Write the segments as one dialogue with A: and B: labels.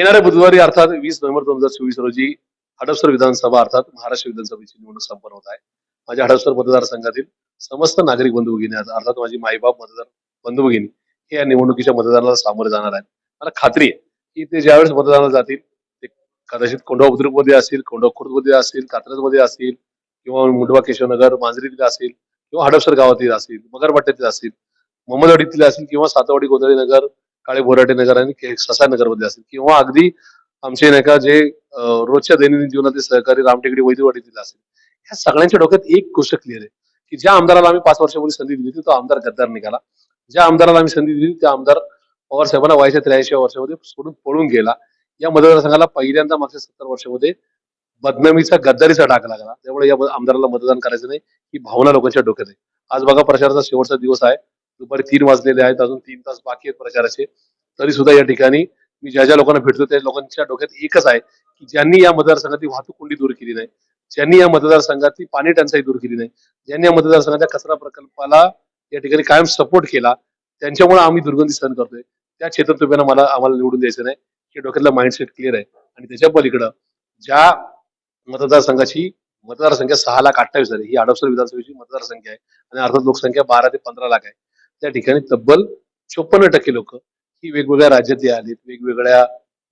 A: येणाऱ्या बुधवारी अर्थात वीस नोव्हेंबर दोन हजार चोवीस रोजी हडपसर विधानसभा अर्थात महाराष्ट्र विधानसभेची निवडणूक संपन्न होत आहे. माझ्या हडपसर मतदारसंघातील समस्त नागरिक बंधू भगिनी अर्थात माझी माईबाप मतदार बंधू भगिनी हे या निवडणुकीच्या मतदानाला सामोरे जाणार आहेत. मला खात्री आहे की ते ज्यावेळेस मतदानाला जातील ते कदाचित कोंढवा बुद्रुकमध्ये असतील कोंढवा खुर्दमध्ये असतील कात्रज असतील किंवा मुंडवा केशवनगर मांजरीतील असेल किंवा हडपसर गावातील असतील मगरपट्ट्यातील असतील मोहम्मदवाडीतील असतील किंवा सातवाडी गोंधळी नगर काळे बोराटे नगर आणि के- ससा नगरमध्ये किंवा अगदी आमचे नाही का जे रोजच्या दैनंदिन जीवनातील सहकारी रामटेकडी वैद्यवाडीतील असेल. ह्या सगळ्यांच्या डोक्यात एक गोष्ट क्लिअर आहे की ज्या आमदाराला आम्ही पाच वर्षापूर्वी संधी दिली होती तो आमदार गद्दार निघाला. ज्या आमदाराला आम्ही संधी दिली त्या आमदार पवार साहेबांना वयाच्या त्र्याऐंशी वर्षामध्ये सोडून पळून गेला. या मतदारसंघाला पहिल्यांदा मागच्या सत्तर वर्षामध्ये बदनामीचा गद्दारीचा डाग लागला. त्यामुळे या आमदाराला मतदान करायचं नाही ही भावना लोकांच्या डोक्यात आहे. आज बघा प्रचाराचा शेवटचा दिवस आहे. दुपारी तीन वाजलेले आहेत अजून तीन तास बाकी आहेत प्रचाराचे. तरी सुद्धा या ठिकाणी मी ज्या ज्या लोकांना भेटतो त्या लोकांच्या डोक्यात एकच आहे की ज्यांनी या मतदारसंघातील वाहतूक कोंडी दूर केली नाही ज्यांनी या मतदारसंघातली पाणी टंचाई दूर केली नाही ज्यांनी या मतदारसंघाच्या कचरा प्रकल्पाला या ठिकाणी कायम सपोर्ट केला त्यांच्यामुळे आम्ही दुर्गंधी सहन करतोय. त्या क्षेत्र तुम्ही मला आम्हाला निवडून द्यायचं नाही हे डोक्यातला माइंडसेट क्लिअर आहे. आणि त्याच्या पलीकडं ज्या मतदारसंघाची मतदारसंख्या सहा लाख अठ्ठावीस आहे ही हडपसर विधानसभेची मतदारसंख्या आहे. आणि अर्थात लोकसंख्या बारा ते पंधरा लाख आहे. त्या ठिकाणी तब्बल चोपन्न टक्के लोक ही वेगवेगळ्या राज्यातली आलीत वेगवेगळ्या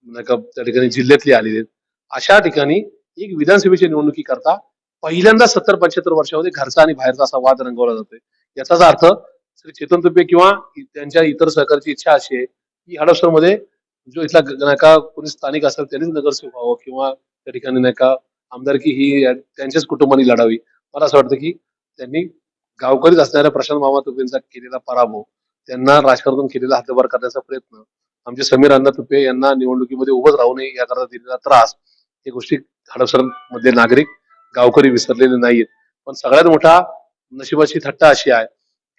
A: नाही का त्या ठिकाणी जिल्ह्यातली आलेली आहेत. अशा ठिकाणी एक विधानसभेच्या निवडणुकीकरता पहिल्यांदा सत्तर पंच्याहत्तर वर्षामध्ये घरचा आणि बाहेरचा असा वाद रंगवला जातोय. याचाच अर्थ श्री चेतन तुपे किंवा त्यांच्या इतर सहकाराची इच्छा अशी आहे की हडपसरमध्ये जो इथला ग- नाही का कोणी स्थानिक असेल त्यांनीच नगरसेवक व्हावं किंवा त्या ठिकाणी नाही का आमदारकी ही त्यांच्याच कुटुंबाने लढावी. मला असं वाटतं की त्यांनी गावकरीच असणाऱ्या प्रशांत मामा तुपेंचा केलेला पराभव त्यांना राजकारणातून केलेला हातभार करण्याचा प्रयत्न आमचे समीर अण्णा तुपे यांना निवडणुकीमध्ये उभंच राहू नये याकरता दिलेला त्रास हे गोष्टी हडपसरमध्ये नागरिक गावकरी विसरलेले नाहीत पण सगळ्यात मोठा नशिबाची थट्टा अशी आहे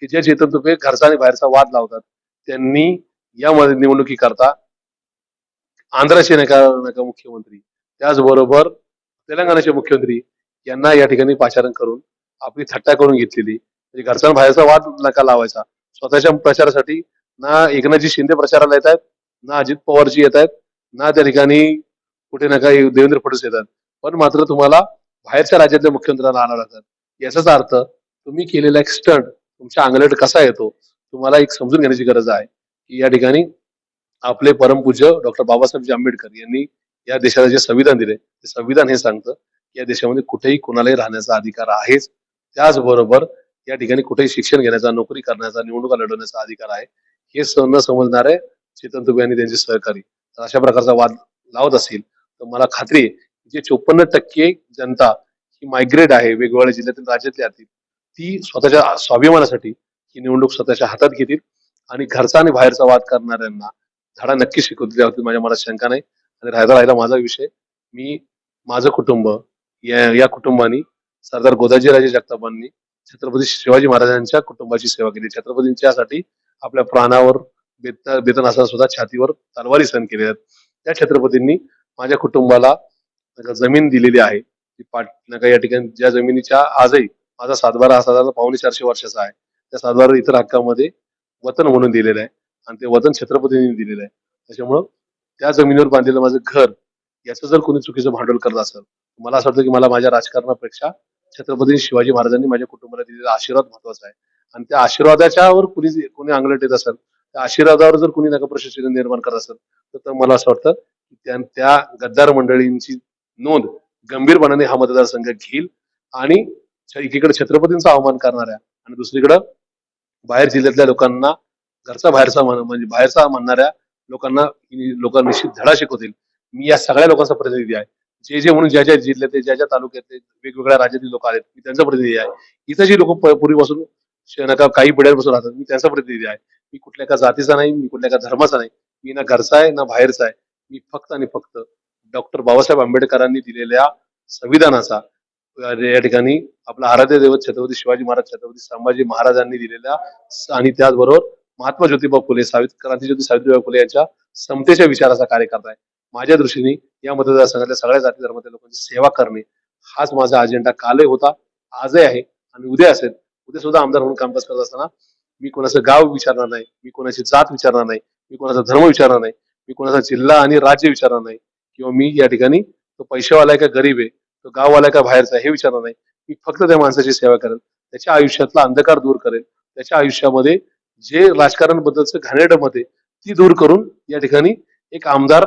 A: की जे चेतन तुपे घरचा आणि बाहेरचा वाद लावतात त्यांनी या निवडणुकी करता आंध्राचे नका नका मुख्यमंत्री त्याचबरोबर तेलंगणाचे मुख्यमंत्री यांना या ठिकाणी पाचारण करून आपली थट्टा करून घेतलेली म्हणजे घरचा बाहेरचा वाद नका लावायचा. स्वतःच्या प्रचारासाठी ना एकनाथजी शिंदे प्रचाराला येत आहेत ना अजित पवारजी येत आहेत ना त्या ठिकाणी कुठे ना काही देवेंद्र फडणवीस येतात पण मात्र तुम्हाला बाहेरच्या राज्यातल्या मुख्यमंत्र्यांना आणावं लागतात याचाच अर्थ तुम्ही केलेला एक स्टंट तुमच्या अंगलट कसा येतो तुम्हाला एक समजून घेण्याची गरज आहे की या ठिकाणी आपले परमपूज्य डॉक्टर बाबासाहेब आंबेडकर यांनी या देशाला जे संविधान दिले ते संविधान हे सांगतं की या देशामध्ये कुठेही कोणालाही राहण्याचा अधिकार आहेच. त्याचबरोबर या ठिकाणी कुठेही शिक्षण घेण्याचा नोकरी करण्याचा निवडणुका लढवण्याचा अधिकार आहे. हे स- न समजणारे चेतन तुबे आणि त्यांचे सहकारी. तर अशा प्रकारचा वाद लावत असेल तर मला खात्री आहे जे चोपन्न टक्के जनता ही मायग्रेट आहे वेगवेगळ्या जिल्ह्यातील राज्यातली आतील ती स्वतःच्या स्वाभिमानासाठी ही निवडणूक स्वतःच्या हातात घेतील आणि घरचा आणि बाहेरचा वाद करणाऱ्यांना धडा नक्की शिकवतील होती माझ्या मनात शंका नाही. आणि राहायला राहिला माझा विषय मी माझं कुटुंब या या कुटुंबानी सरदार गोदाजीराजे जगतापांनी छत्रपती शिवाजी महाराजांच्या कुटुंबाची सेवा केली. छत्रपतींच्यासाठी आपल्या प्राणावर बेतन बेतन असताना सुद्धा छातीवर तलवारी सहन केल्या आहेत. त्या छत्रपतींनी माझ्या कुटुंबाला जमीन दिलेली आहे. ती पाट या ठिकाणी ज्या जमिनीच्या आजही माझा सातबारा हा साधारण पावणे चारशे वर्षाचा आहे. त्या सातबारा इतर हक्कामध्ये वतन म्हणून दिलेलं आहे आणि ते वतन छत्रपतींनी दिलेलं आहे. त्याच्यामुळं त्या जमिनीवर बांधलेलं माझं घर याचं जर कोणी चुकीचं भांडवल करत असेल मला असं वाटतं की मला माझ्या राजकारणापेक्षा छत्रपती शिवाजी महाराजांनी माझ्या कुटुंबाला दिलेला आशीर्वाद महत्त्वाचा आहे. आणि त्या आशीर्वादाच्यावर कुणी कोणी अंगलट येत असेल त्या आशीर्वादावर जर कुणी नका प्रशासन निर्माण करत असेल तर तर मला असं वाटतं की त्या त्या गद्दार मंडळींची नोंद गंभीरपणाने हा मतदारसंघ घेईल आणि एकीकडे छत्रपतींचा अवमान करणाऱ्या आणि दुसरीकडं बाहेर जिल्ह्यातल्या लोकांना घरचा बाहेरचा म्हणजे बाहेरचा म्हणणाऱ्या लोकांना लोक निश्चित धडा शिकवतील. मी या सगळ्या लोकांचा प्रतिनिधी आहे. जे जे म्हणून ज्या ज्या जिल्ह्यातले ज्या ज्या तालुक्यातले वेगवेगळ्या राज्यातील लोक आहेत मी त्यांचा प्रतिनिधी आहे. इथं जी लोक पूर्वीपासून नका काही पिढ्यांपासून राहतात मी त्यांचा प्रतिनिधी आहे. मी कुठल्या का जातीचा नाही मी कुठल्या का धर्माचा नाही मी ना घरचा आहे ना बाहेरचा आहे. मी फक्त आणि फक्त डॉक्टर बाबासाहेब आंबेडकरांनी दिलेल्या संविधानाचा या ठिकाणी आपला आराध्य दैवत छत्रपती शिवाजी महाराज छत्रपती संभाजी महाराजांनी दिलेल्या आणि त्याचबरोबर महात्मा ज्योतिबा फुले सावित्र क्रांती ज्योती सावित्रीबाई फुले यांच्या समतेच्या विचाराचा कार्यकर्ता आहे. माझ्या दृष्टीने या मतदारसंघातल्या सगळ्या जाती धर्मातील लोकांची सेवा करणे हाच माझा अजेंडा कालही होता आजही आहे आणि उद्या असेल. उद्या सुद्धा आमदार म्हणून कामकाज करत असताना मी कोणाचं गाव विचारणार नाही मी कोणाची जात विचारणार नाही मी कोणाचा धर्म विचारणार नाही मी कोणाचा जिल्हा आणि राज्य विचारणार नाही किंवा मी या ठिकाणी तो पैशावाला आहे का गरीब आहे तो गाववाला आहे का बाहेरचा आहे हे विचारणार नाही. मी फक्त त्या माणसाची सेवा करेल त्याच्या आयुष्यातला अंधकार दूर करेल त्याच्या आयुष्यामध्ये जे राजकारण बद्दलचं घाणेरडं मत आहे ती दूर करून या ठिकाणी एक आमदार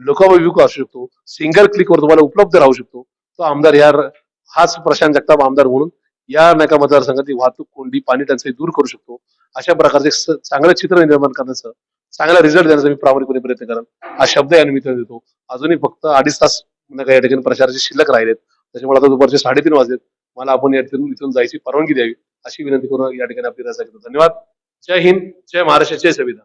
A: लोकाभिमुख असू शकतो. सिंगल क्लिकवर तुम्हाला उपलब्ध राहू शकतो. तो आमदार या हाच प्रशांत जगताप आमदार म्हणून या नका मतदारसंघातील वाहतूक कोंडी पाणी टंचाई दूर करू शकतो. अशा प्रकारचे चांगलं चित्र निर्माण करण्याचं चांगला रिझल्ट देण्याचा मी प्रामाणिकपणे प्रयत्न करेन. हा शब्द या निमित्ताने देतो. अजूनही फक्त अडीच तास नका या ठिकाणी प्रचाराचे शिल्लक राहिलेत. त्याच्यामुळे आता दुपारचे साडेतीन वाजलेत. मला आपण या ठिकाणी इथून जायची परवानगी द्यावी अशी विनंती करून या ठिकाणी आपली धन्यवाद. जय हिंद. जय महाराष्ट्र. जय संविधान.